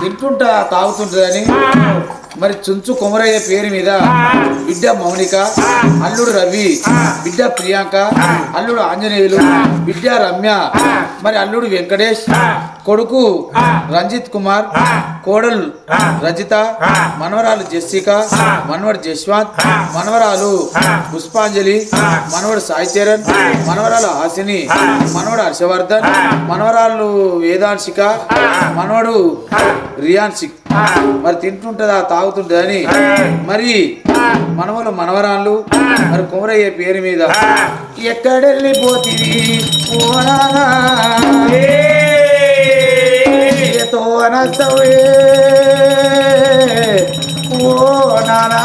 తింటుంటా తాగుతుంటుందని. మరి చుంచు కుమరయ్య పేరు మీద బిడ్డ మౌనిక అల్లుడు రవి బిడ్డ ప్రియాంక అల్లుడు ఆంజనేయులు బిడ్డ రమ్య మరి అల్లుడు వెంకటేష్ కొడుకు రంజిత్ కుమార్ కోడలు రజిత మనవరాలు జెస్సిక మనవడు జశ్వంత్ మనవరాలు పుష్పాంజలి మనవడు సాయి చరణ్ మనవరాలు హాసిని మనవడు హర్షవర్ధన్ మనవరాలు వేదాంశిక మనవడు రియాన్షిక్. మరి తింటుంటుందా తాగుతుంటుందని మరి మనవలు మనవరాళ్ళు మరి కుమరయ్య పేరు మీద ఎక్కడెళ్ళిపోతివి పోనానా ఏతో ఓ నానా.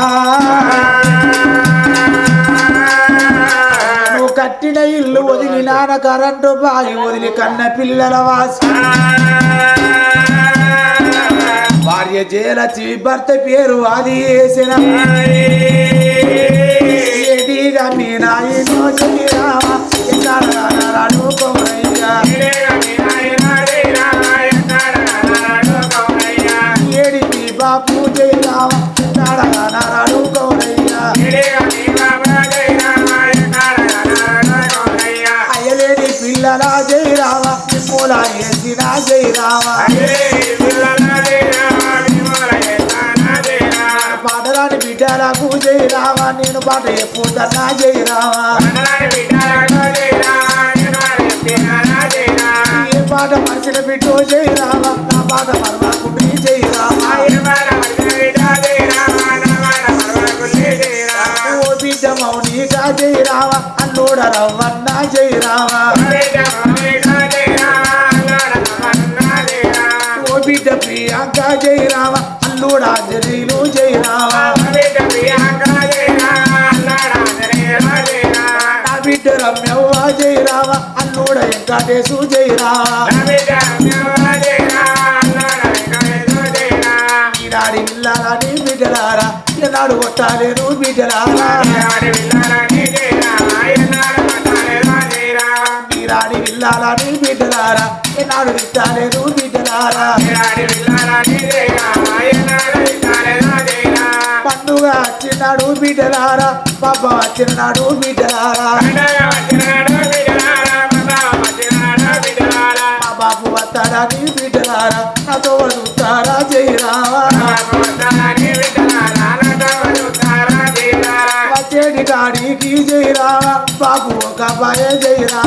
నువ్వు కట్టిన ఇల్లు వదిలి నాన్న కరెంటు బాయి వదిలి కన్న పిల్లల వాసి. భార్య జయలక్ష్మి భర్త పేరు అది వేసిన. మీ నాయనో చెయ్యరామా ఎన్నాడు జయరామా నాడు కొమరయ్యా అయ్యలేని పిల్లల జయరామా మూల వేసిన పాటరాని బిడ్డలకు జయరామా నేను పాట ఎప్పుడన్నా జయరామా. ఏ పాట మనిషిని బిడ్డో జయరామా నా పాట మరవకుండి జై రావా బిడ్డ జై జయరామా అల్లుడ రవ్వన్న జయరామా ఓ బిడ్డ ప్రియాంక జయరామా అల్లుడ ఆంజనేయులు జయరామా నా బిడ్డ రమ్యవ్వ జయరామా అల్లుడ వెంకటేశు జయరామా ఈనాడి ఇల్లాలని బిడ్డలారా ఈనాడు కొట్టాలేను బిడ్డలారా ఈనాడి ఇల్లాలని బిడ్డలారా ఈనాడు విట్టాలేను బిడ్డలారా పండుగ వచ్చినాడు బిడ్డలారా పాప వచ్చినాడు బిడ్డలారా మా బాబు వస్తాడని బిడ్డలారా నాతో వదుతారా జయరావా. గాడికి జైరా బాబు ఒక అబ్బాయే జైరా.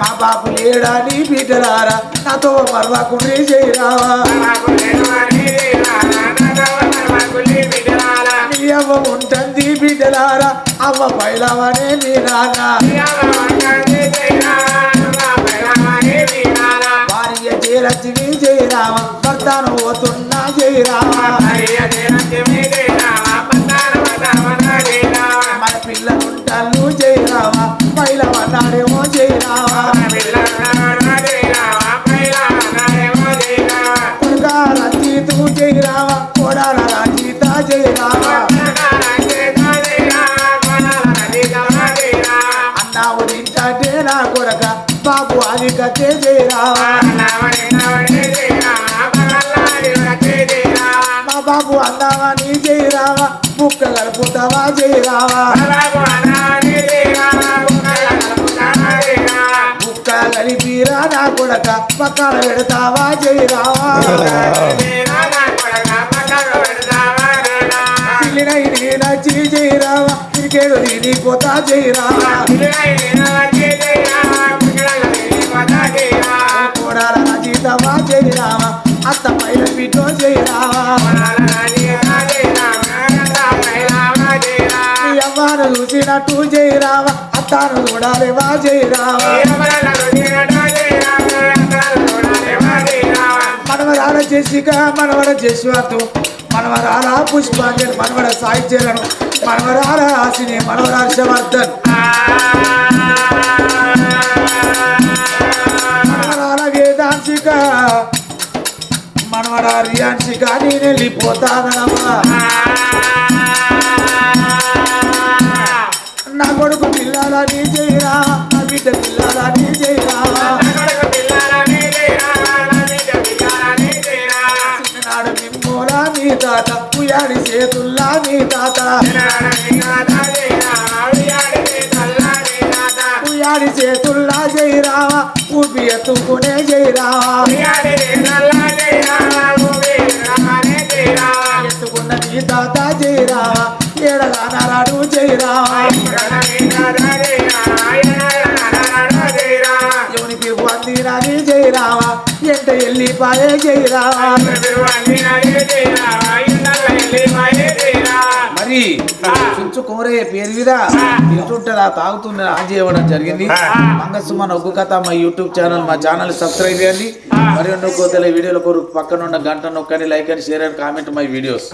మా బాబు లేడని బిడ్డలారా నాతో మర్వాకుని జైరావా నీ అవ్వ ఉంటుంది బిడ్డలారా అవ్వ బయలవనే మీ నాన్న భార్య జయలక్ష్మి జయరామ భర్తను పోతున్నా జయరామ అన్నావు తింటే నా కొడక బాబు అది కట్టే జయరామ మా బాబు అన్నావని జయరామ బుక్క గడుపుతావా జయరామ బుక్క కలిపిరా నా కొడక? పక్కన పెడతావా చేరావా పిల్లిన ఇది నచ్చి జయరామ క్రికెట్ దీని పోతా జయరామ కోడాల రచితవా జయరామ అత్త పైన పిట్టో జయరామ. నీ అమ్మాను చూసినట్టు జయరామ అత్తాను చూడాలేవా జయరామ. మనవరాల జెసిక మనవడ జశ్వంతు మనవరాల పుష్పాంజలి మనవడ సాహిత్యాలను మనవరాల ఆశిని మనవర హర్షవర్ధన్. రారి కానీ వెళ్ళిపోతానమ్మా. నా కొడుకు పిల్లలని చేయరా నా బిడ్డ పిల్లలని చేయరా చిన్ననాడు మీ తాత పుయాడి చేతుల్లా మీ తాత. పుయాడి చేతుల్లా చేయరావా ఊపి ఎత్తుకునే జైరావా ఎత్తుకున్న నీ తాత జైరావా ఏడగా నారాడు జైరావా ఎవని పిలుపు అందినది జైరావా ఎంట ఎల్లిపాయే జైరావా మరి చుంచు కుమరయ్య పేరు మీద తింటుంటారా తాగుతుండే ఆజీ ఇవ్వడం జరిగింది. మంగసుమన్ ఒగ్గు కథ మా యూట్యూబ్ ఛానల్ మా ఛానల్ సబ్స్క్రైబ్ చేయండి. మరియు నొక్కోతల వీడియోల కొరకు పక్కన ఉన్న గంట నొక్కండి like and share and comment my videos.